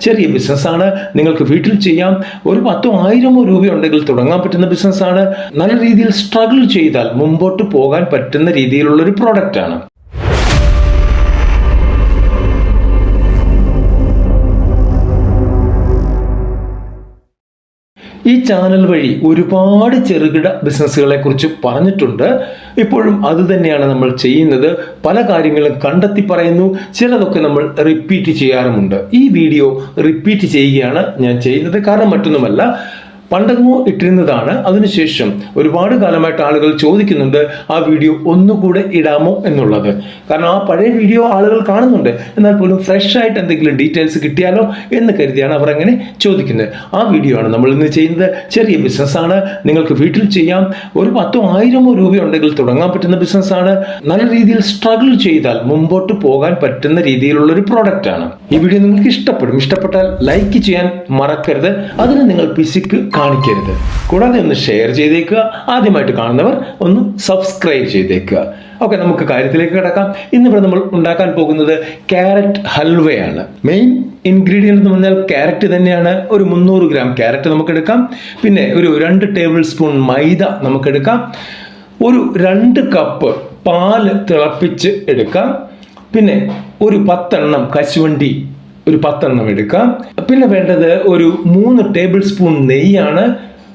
ചെറിയ ബിസിനസ്സാണ്. നിങ്ങൾക്ക് വീട്ടിൽ ചെയ്യാം. ഒരു പത്തോ ആയിരമോ രൂപയുണ്ടെങ്കിൽ തുടങ്ങാൻ പറ്റുന്ന ബിസിനസ്സാണ്. നല്ല രീതിയിൽ സ്ട്രഗിൾ ചെയ്താൽ മുമ്പോട്ട് പോകാൻ പറ്റുന്ന രീതിയിലുള്ള ഒരു പ്രോഡക്റ്റ് ഈ ചാനൽ വഴി ഒരുപാട് ചെറുകിട ബിസിനസ്സുകളെ കുറിച്ച് പറഞ്ഞിട്ടുണ്ട്. ഇപ്പോഴും അത് തന്നെയാണ് നമ്മൾ ചെയ്യുന്നത്. പല കാര്യങ്ങളും കണ്ടെത്തി പറയുന്നു. ചിലതൊക്കെ നമ്മൾ റിപ്പീറ്റ് ചെയ്യാറുമുണ്ട്. ഈ വീഡിയോ റിപ്പീറ്റ് ചെയ്യുകയാണ് ഞാൻ ചെയ്യുന്നത്. കാരണം മറ്റൊന്നുമല്ല പണ്ടെങ്ങോ ഇട്ടിരുന്നതാണ്. അതിനുശേഷം ഒരുപാട് കാലമായിട്ട് ആളുകൾ ചോദിക്കുന്നുണ്ട് ആ വീഡിയോ ഒന്നുകൂടെ ഇടാമോ? എന്നുള്ളത്. കാരണം ആ പഴയ വീഡിയോ ആളുകൾ കാണുന്നുണ്ട്. എന്നാൽ പോലും ഫ്രഷ് ആയിട്ട് എന്തെങ്കിലും ഡീറ്റെയിൽസ് കിട്ടിയാലോ എന്ന് കരുതിയാണ് അവർ അങ്ങനെ ചോദിക്കുന്നത്. ആ വീഡിയോ ആണ് നമ്മൾ ഇന്ന് ചെയ്യുന്നത്. ചെറിയ ബിസിനസ്സാണ് നിങ്ങൾക്ക് വീട്ടിൽ ചെയ്യാം. ഒരു പത്തോ ആയിരമോ രൂപയുണ്ടെങ്കിൽ തുടങ്ങാൻ പറ്റുന്ന ബിസിനസ്സാണ് നല്ല രീതിയിൽ സ്ട്രഗിൾ ചെയ്താൽ മുമ്പോട്ട് പോകാൻ പറ്റുന്ന രീതിയിലുള്ള ഒരു പ്രോഡക്റ്റ് ആണ്. ഈ വീഡിയോ നിങ്ങൾക്ക് ഇഷ്ടപ്പെടും. ഇഷ്ടപ്പെട്ടാൽ ലൈക്ക് ചെയ്യാൻ മറക്കരുത്. അതിന് നിങ്ങൾ പിസിക്ക് കാണിക്കരുത്. കൂടാതെ ഒന്ന് ഷെയർ ചെയ്തേക്കുക. ആദ്യമായിട്ട് കാണുന്നവർ ഒന്ന് സബ്സ്ക്രൈബ് ചെയ്തേക്കുക. ഓക്കെ നമുക്ക് കാര്യത്തിലേക്ക് കിടക്കാം. ഇന്നിവിടെ നമ്മൾ ഉണ്ടാക്കാൻ പോകുന്നത് ക്യാരറ്റ് ഹൽവയാണ്. മെയിൻ ഇൻഗ്രീഡിയന്റ് എന്ന് പറഞ്ഞാൽ ക്യാരറ്റ് തന്നെയാണ്. ഒരു മുന്നൂറ് ഗ്രാം ക്യാരറ്റ് നമുക്കെടുക്കാം. പിന്നെ ഒരു രണ്ട് ടേബിൾ സ്പൂൺ മൈദ നമുക്കെടുക്കാം. ഒരു രണ്ട് കപ്പ് പാൽ തിളപ്പിച്ച് എടുക്കാം. പിന്നെ ഒരു പത്തെണ്ണം കശുവണ്ടി ഒരു പത്തെണ്ണം എടുക്കാം. പിന്നെ വേണ്ടത് ഒരു മൂന്ന് ടേബിൾ സ്പൂൺ നെയ്യാണ്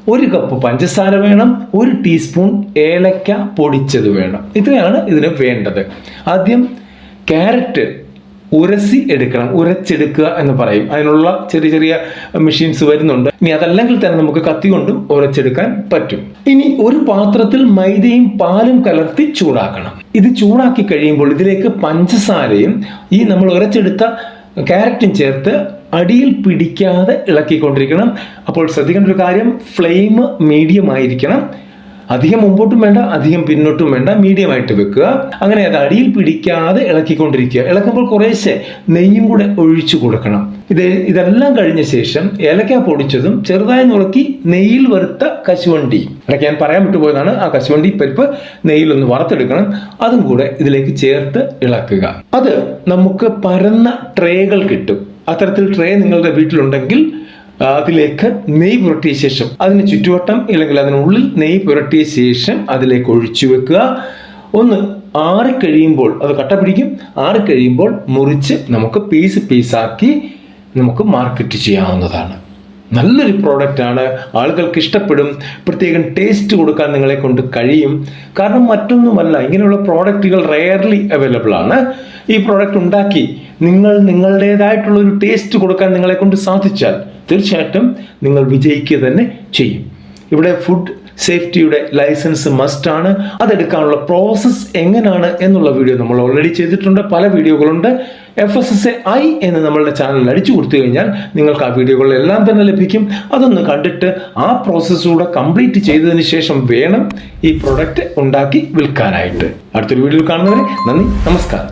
ഒരു കപ്പ് പഞ്ചസാര വേണം ഒരു ടീസ്പൂൺ ഏലക്ക പൊടിച്ചത് വേണം. ഇത്രയാണ് ഇതിന് വേണ്ടത്. ആദ്യം ക്യാരറ്റ് ഉരസി എടുക്കണം ഉരച്ചെടുക്കുക എന്ന് പറയും. അതിനുള്ള ചെറിയ ചെറിയ മെഷീൻസ് വരുന്നുണ്ട്. ഇനി അതല്ലെങ്കിൽ തന്നെ നമുക്ക് കത്തി കൊണ്ടും ഉരച്ചെടുക്കാൻ പറ്റും. ഇനി ഒരു പാത്രത്തിൽ മൈദയും പാലും കലർത്തി ചൂടാക്കണം. ഇത് ചൂടാക്കി കഴിയുമ്പോൾ ഇതിലേക്ക് പഞ്ചസാരയും ഈ നമ്മൾ ഉരച്ചെടുത്ത ക്യാരറ്റും ചേർത്ത് അടിയിൽ പിടിക്കാതെ ഇളക്കിക്കൊണ്ടിരിക്കണം. അപ്പോൾ ശ്രദ്ധിക്കേണ്ട ഒരു കാര്യം ഫ്ലെയിം മീഡിയം ആയിരിക്കണം. അധികം മുമ്പോട്ടും വേണ്ട അധികം പിന്നോട്ടും വേണ്ട മീഡിയം ആയിട്ട് വെക്കുക. അങ്ങനെ അത് അടിയിൽ പിടിക്കാതെ ഇളക്കിക്കൊണ്ടിരിക്കുക. ഇളക്കുമ്പോൾ കുറേശ്ശെ നെയ്യും കൂടെ ഒഴിച്ചു കൊടുക്കണം. ഇത് ഇതെല്ലാം കഴിഞ്ഞ ശേഷം ഏലക്ക പൊടിച്ചതും ചെറുതായി നുറുക്കി നെയ്യിൽ വറുത്ത കശുവണ്ടി. ഇടയ്ക്ക് ഞാൻ പറയാൻ വിട്ടുപോയതാണ്. ആ കശുവണ്ടി പരിപ്പ് നെയ്യിൽ ഒന്ന് വറുത്തെടുക്കണം. അതും കൂടെ ഇതിലേക്ക് ചേർത്ത് ഇളക്കുക. അത് നമുക്ക് പരന്ന ട്രേകൾ കിട്ടും. അത്തരത്തിൽ ട്രേ നിങ്ങളുടെ വീട്ടിലുണ്ടെങ്കിൽ അതിലേക്ക് നെയ്യ് പുരട്ടിയ ശേഷം അതിന് ചുറ്റുവട്ടം ഇല്ലെങ്കിൽ അതിനുള്ളിൽ നെയ്യ് പുരട്ടിയ ശേഷം അതിലേക്ക് ഒഴിച്ചു വെക്കുക. ഒന്ന് ആറിക്കഴിയുമ്പോൾ അത് കട്ട പിടിക്കും. ആറിക്കഴിയുമ്പോൾ മുറിച്ച് നമുക്ക് പീസ് പീസാക്കി നമുക്ക് മാർക്കറ്റ് ചെയ്യാവുന്നതാണ്. നല്ലൊരു പ്രോഡക്റ്റ് ആണ്. ആളുകൾക്ക് ഇഷ്ടപ്പെടും. പ്രത്യേകം ടേസ്റ്റ് കൊടുക്കാൻ നിങ്ങളെ കൊണ്ട് കഴിയും. കാരണം മറ്റൊന്നുമല്ല ഇങ്ങനെയുള്ള പ്രോഡക്റ്റുകൾ റെയർലി അവൈലബിൾ ആണ്. ഈ പ്രോഡക്റ്റ് ഉണ്ടാക്കി നിങ്ങൾ നിങ്ങളുടേതായിട്ടുള്ള ഒരു ടേസ്റ്റ് കൊടുക്കാൻ നിങ്ങളെ കൊണ്ട് സാധിച്ചാൽ തീർച്ചയായിട്ടും നിങ്ങൾ വിജയിക്കുക തന്നെ ചെയ്യും. ഇവിടെ ഫുഡ് സേഫ്റ്റിയുടെ ലൈസൻസ് മസ്റ്റ് ആണ്. അതെടുക്കാനുള്ള പ്രോസസ്സ് എങ്ങനെയാണ് എന്നുള്ള വീഡിയോ നമ്മൾ ഓൾറെഡി ചെയ്തിട്ടുണ്ട്. പല വീഡിയോകളുണ്ട് F S S A I എന്ന് നമ്മളുടെ ചാനലിൽ അടിച്ചു കൊടുത്തു കഴിഞ്ഞാൽ നിങ്ങൾക്ക് ആ വീഡിയോകളെല്ലാം തന്നെ ലഭിക്കും. അതൊന്ന് കണ്ടിട്ട് ആ പ്രോസസ്സ് കൂടെ കംപ്ലീറ്റ് ചെയ്തതിന് ശേഷം വേണം ഈ പ്രൊഡക്റ്റ് ഉണ്ടാക്കി വിൽക്കാനായിട്ട്. അടുത്തൊരു വീഡിയോയിൽ കാണുന്നവരെ നന്ദി നമസ്കാരം.